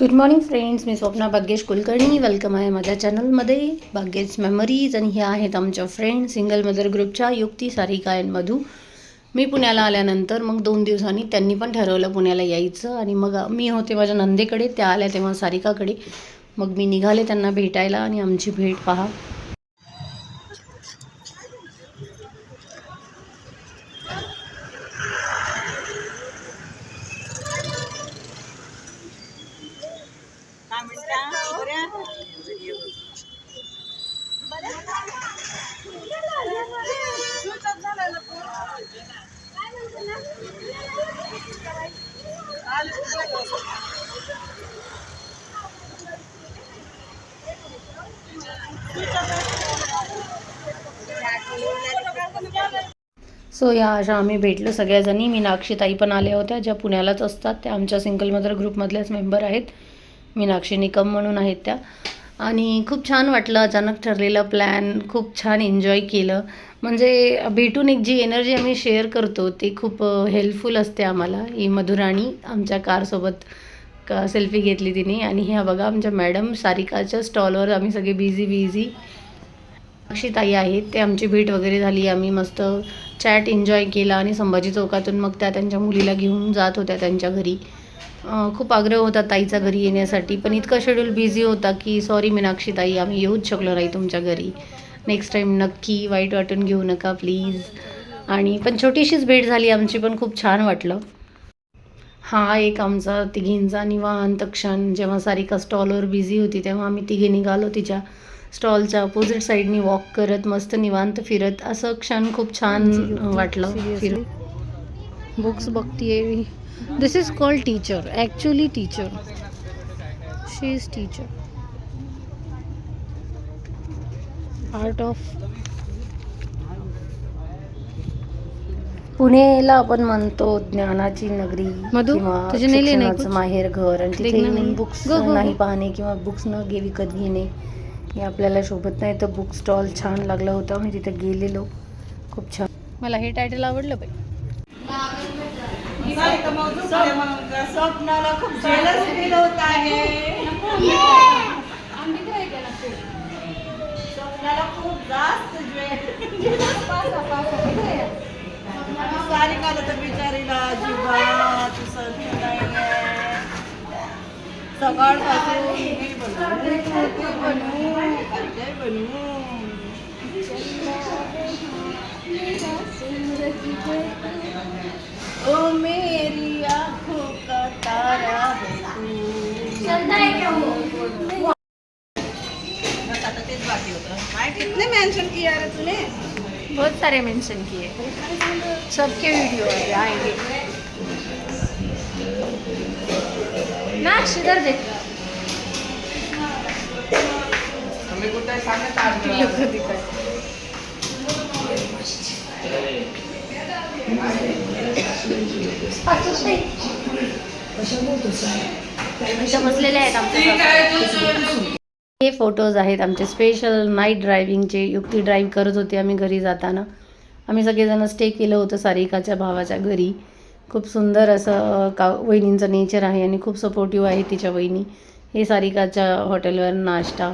Good morning friends मी Swapna Bhagyesh Kulkarni. Welcome आहे माझ्या चॅनलमध्ये भाग्येश मेमरीज आणि ह्या आहेत आमच्या फ्रेंड सिंगल मदर ग्रुपच्या युक्ती सारिका अँड मधू. मी पुण्याला आल्यानंतर मग दोन दिवसांनी त्यांनी पण ठरवलं पुण्याला यायचं. आणि मग मी होते माझ्या नंदेकडे. त्या आल्या तेव्हा सारिकाकडे. मग मी निघाले त्यांना भेटायला. आणि आमची भेट पहा. सो या अशा आम्ही भेटलो सगळ्याजणी. मीनाक्षी ताई पण आल्या होत्या ज्या पुण्यालाच असतात. त्या आमच्या सिंगल मदर ग्रुपमधल्याच मेंबर आहेत. मीनाक्षी निकम म्हणून आहेत त्या. आणि खूप छान वाटलं अचानक ठरलेलं प्लॅन खूप छान एन्जॉय केलं. म्हणजे भेटून एक जी एनर्जी आम्ही शेअर करतो ती खूप हेल्पफुल असते आम्हाला. ही मधुराणी आमच्या कारसोबत का सेल्फी घेतली तिने. आणि ह्या बघा आमच्या मॅडम सारिकाच्या स्टॉलवर आम्ही सगळे बिझी बिझी अक्षिताई आहेत ते आमची भेट वगैरे झाली. आम्ही मस्त चॅट एन्जॉय केला आणि संभाजी चौकातून मग त्या त्यांच्या मुलीला घेऊन जात होत्या त्यांच्या घरी. खूप आग्रह होता ताईचा घरी येण्यासाठी पण इतका शेड्यूल बिझी होता की सॉरी मीनाक्षी ताई आम्ही येऊच शकलो नाही तुमच्या घरी. नेक्स्ट टाईम नक्की वाईट वाटून घेऊ नका प्लीज आणि पण छोटीशीच भेट झाली आमची पण खूप छान वाटलं. हा एक आमचा तिघींचा निवांत क्षण जेव्हा सारिका स्टॉलवर बिझी होती तेव्हा आम्ही तिघे निघालो तिच्या स्टॉलच्या अपोजिट साईडनी वॉक करत मस्त निवांत फिरत असं क्षण खूप छान वाटलं. फिर बुक्स बघतीये this is called teacher actually teacher she is teacher art of पुणेला आपण म्हणतो ज्ञानाची नगरी किंवा? माहेर घर आणि तिथे. बुक्स नाही. पाहणे किंवा बुक्स न घे विकत घेणे हे आपल्याला शोभत नाही. तर बुक स्टॉल छान लागला होता. आम्ही तिथे गेलेलो. खूप छान. मला हे टायटल आवडलं बाई. स्वप्नाला खूप जेलस फील होत आहे. स्वप्नाला खूप जास्त सारिकाला तर बिचारीला अजिबात सर्दी नाहीये सकाळपासून मी बनवू, ते बनवू, बनवू. ओ मेरी आँखों का तारा है तू. कितने मेंशन किया रे तूने बहुत सारे मेंशन किए सबके वीडियो आएँगे नाक्ष इधर देख. बसलेले आहेत आमच्या हे फोटोज आहेत आमचे स्पेशल नाईट ड्रायव्हिंगचे युक्ती ड्राईव्ह करत होते आम्ही घरी जाताना. आम्ही सगळेजण स्टे केलं होतं सारिकाच्या भावाच्या घरी. खूप सुंदर असं का वहिनींचं नेचर आहे आणि खूप सपोर्टिव्ह आहे तिच्या वहिनी. हे सारिकाच्या हॉटेलवर नाश्ता.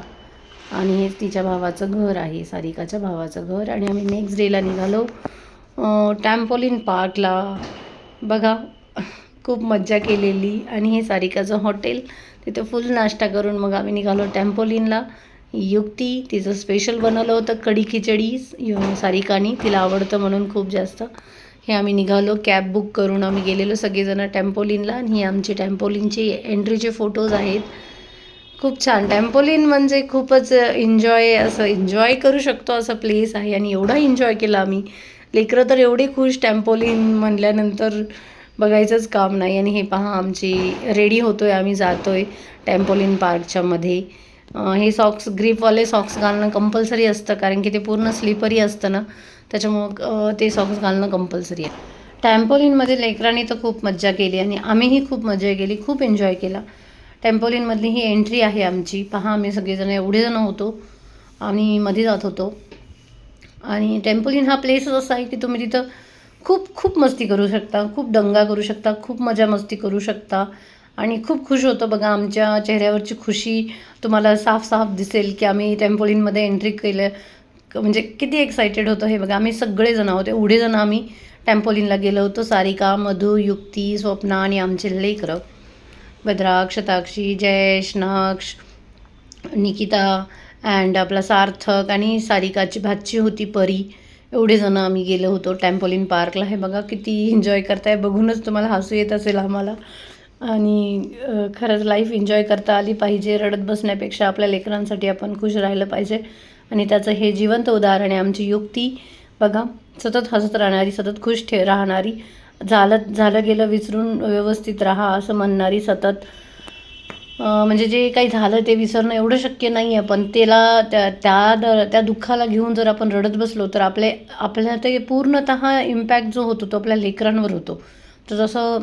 आणि हे तिच्या भावाचं घर आहे सारिकाच्या भावाचं घर. आणि आम्ही नेक्स्ट डेला निघालो टॅम्पोलिन पार्कला बघा खूप मज्जा केलेली. आणि हे सारिकाचं हॉटेल तिथं फुल नाश्ता करून मग आम्ही निघालो टॅम्पोलिनला युक्ती तिचं स्पेशल बनवलं होतं कढी खिचडी. यु- सारिकानी तिला आवडतं म्हणून खूप जास्त. हे आम्ही निघालो कॅब बुक करून आम्ही गेलेलो सगळेजण टॅम्पोलिनला आणि ही आमची टॅम्पोलिनची एंट्रीचे फोटोज आहेत. खूप छान. टॅम्पोलिन म्हणजे खूपच एन्जॉय असं एन्जॉय करू शकतो असं प्लेस आहे आणि एवढा एन्जॉय केला आम्ही. लेकरं तर एवढे खुश टॅम्पोलिन म्हणल्यानंतर बघायचंच काम नाही. आणि हे पहा आमची रेडी होतो आहे आम्ही जातोय टॅम्पोलिन पार्कच्या मध्ये. हे सॉक्स ग्रीपवाले सॉक्स घालणं कंपल्सरी असतं कारण की ते पूर्ण स्लीपरी असतं ना. त्याच्यामुळं ते सॉक्स घालणं कंपल्सरी आहे. टॅम्पोलिनमध्ये लेकरांनी तर खूप मज्जा केली आणि आम्हीही खूप मजा केली खूप एन्जॉय केला. टेम्पोलिनमधली ही एंट्री आहे आमची. पहा आम्ही सगळेजण एवढेजण होतो. आम्ही मध्ये जात होतो. आणि टेम्पोलिन हा प्लेसच असा आहे की तुम्ही तिथं खूप खूप मस्ती करू शकता. खूप दंगा करू शकता. खूप मजा मस्ती करू शकता. आणि खूप खुश होतो. बघा आमच्या चेहऱ्यावरची खुशी तुम्हाला साफ साफ दिसेल की आम्ही टेम्पोलिनमध्ये एंट्री केलं. क- म्हणजे किती एक्सायटेड होतं हे बघा. आम्ही सगळेजण आहोत. एवढेजण आम्ही टेम्पोलिनला गेलो होतो. सारिका मधु युक्ती स्वप्ना आणि आमचे लेकरं. भद्राक्ष ताक्षी जयेश नक्ष निकिता अँड आपला सार्थक आणि सारिकाची भाची होती परी. एवढे जण आम्ही गेलो होतो टॅम्पोलिन पार्कला हे बघा किती एन्जॉय करताय. बघूनच तुम्हाला हसू येत असेल आम्हाला. आणि खरंच लाईफ एन्जॉय करता आली पाहिजे. रडत बसण्यापेक्षा आपल्या लेकरांसाठी आपण खुश राहिलं पाहिजे. आणि त्याचं हे जिवंत उदाहरण आहे आमची युक्ती. बघा सतत हसत राहणारी सतत खुश ठे राहणारी. झालं झालं गेलं विसरून व्यवस्थित राहा असं म्हणणारी सतत म्हणजे जे काही झालं ते विसरणं एवढं शक्य नाही आहे पण त्याला त्या त्या दर त्या दुःखाला घेऊन जर आपण रडत बसलो तर आपले आपल्या ते पूर्णतः इम्पॅक्ट जो होतो तो आपल्या लेकरांवर होतो. तर तसं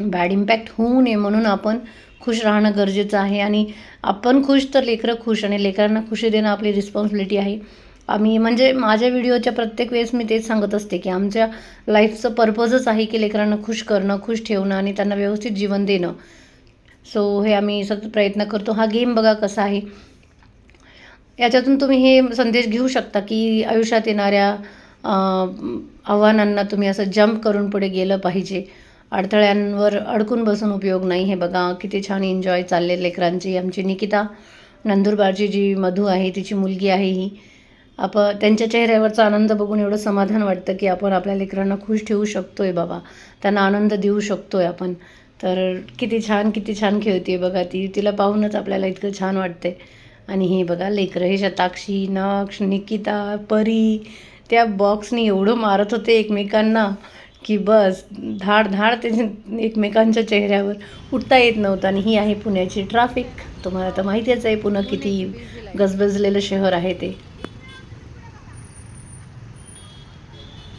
बॅड इम्पॅक्ट होऊ नये म्हणून आपण खुश राहणं गरजेचं आहे. आणि आपण खुश तर लेकरं खुश आणि लेकरांना खुशी देणं आपली रिस्पॉन्सिबिलिटी आहे. आम्ही म्हणजे माझ्या व्हिडिओच्या प्रत्येक वेळेस मी तेच सांगत असते की आमच्या लाईफचं पर्पजच आहे की लेकरांना खुश करणं खुश ठेवणं आणि त्यांना व्यवस्थित जीवन देणं. सो हे आम्ही सतत प्रयत्न करतो. हा गेम बघा कसा आहे. याच्यातून तुम्ही हे संदेश घेऊ शकता की आयुष्यात येणाऱ्या आव्हानांना तुम्ही असं जंप करून पुढे गेलं पाहिजे. अडथळ्यांवर अडकून बसून उपयोग नाही. हे बघा किती छान एन्जॉय चालले लेकरांची. आमची निकिता नंदुरबारची जी मधू आहे तिची मुलगी आहे ही. आपण त्यांच्या चेहऱ्यावरचा आनंद बघून एवढं समाधान वाटतं की आपण आपल्या लेकरांना खुश ठेवू शकतो आहे बाबा. त्यांना आनंद देऊ शकतो आहे आपण. तर किती छान किती छान खेळते बघा ती. तिला पाहूनच आपल्याला इतकं छान वाटते आणि हे बघा लेकरं हे शताक्षी नक्ष निकिता परी त्या बॉक्सनी एवढं मारत होते एकमेकांना की बस धाड धाड ते एकमेकांच्या चेहऱ्यावर उठता येत नव्हतं. आणि ही आहे पुण्याची ट्रॅफिक तुम्हाला तर माहितीच आहे पुणे किती गजबजलेलं शहर आहे ते.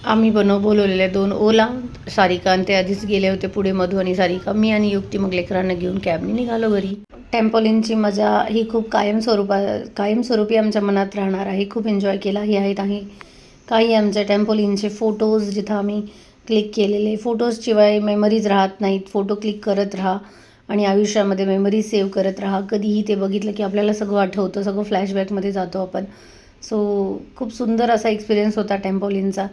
आम्ही बनव बोलवलेले दोन ओला सारिका आणि ते आधीच गेले होते पुढे मधू आणि सारिका. मी आणि युक्ती मग लेकरांना घेऊन कॅबने निघालो घरी. टेम्पोलिनची मजा ही खूप कायम स्वरूपा कायमस्वरूपी आमच्या मनात राहणार आहे. खूप एन्जॉय केला. ही आहेत आहे काही आमच्या टेम्पोलिनचे फोटोज जिथं आम्ही क्लिक केलेले. फोटोजशिवाय मेमरीज राहत नाहीत. फोटो क्लिक करत राहा आणि आयुष्यामध्ये मेमरी सेव्ह करत राहा. कधीही ते बघितलं की आपल्याला सगळं आठवतं सगळं फ्लॅशबॅकमध्ये जातो आपण. सो खूप सुंदर असा एक्सपिरियन्स होता टेम्पोलिनचा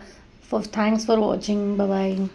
for thanks for watching. Bye bye